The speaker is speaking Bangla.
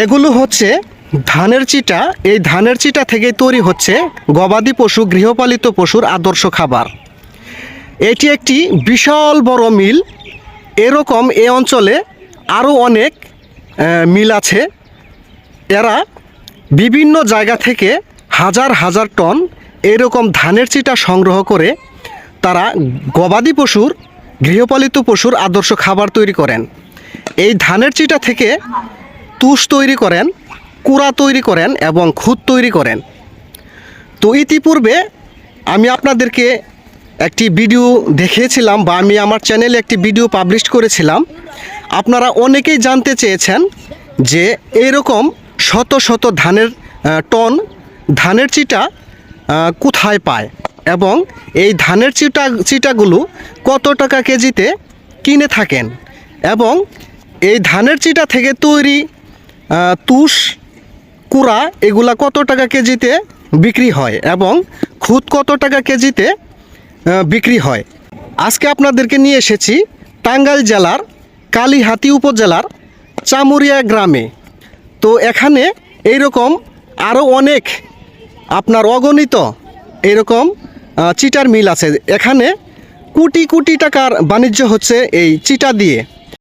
এগুলো হচ্ছে ধানের চিটা। এই ধানের চিটা থেকে তৈরি হচ্ছে গবাদি পশু, গৃহপালিত পশুর আদর্শ খাবার। এটি একটি বিশাল বড় মিল। এরকম এ অঞ্চলে আরও অনেক মিল আছে। এরা বিভিন্ন জায়গা থেকে হাজার হাজার টন এরকম ধানের চিটা সংগ্রহ করে তারা গবাদি পশুর, গৃহপালিত পশুর আদর্শ খাবার তৈরি করেন। এই ধানের চিটা থেকে তুষ তৈরি করেন, কুড়া তৈরি করেন এবং খুদ তৈরি করেন। তো ইতিপূর্বে আমি আপনাদেরকে একটি ভিডিও দেখিয়েছিলাম বা আমি আমার চ্যানেলে একটি ভিডিও পাবলিশ করেছিলাম। আপনারা অনেকেই জানতে চেয়েছেন যে এরকম শত শত ধানের টন ধানের চিটা কোথায় পায় এবং এই ধানের চিটা, চিটাগুলো কত টাকা কেজিতে কিনে থাকেন এবং এই ধানের চিটা থেকে তৈরি তুষ, কুড়া, এগুলা কত টাকা কেজিতে বিক্রি হয় এবং খুদ কত টাকা কেজিতে বিক্রি হয়? আজকে আপনাদেরকে নিয়ে এসেছি টাঙ্গাইল জেলার কালীহাতি উপজেলার চামুরিয়া গ্রামে। তো এখানে এইরকম আরও অনেক আপনার অগণিত এরকম চিটার মিল আছে। এখানে কোটি কোটি টাকার বাণিজ্য হচ্ছে এই চিটা দিয়ে।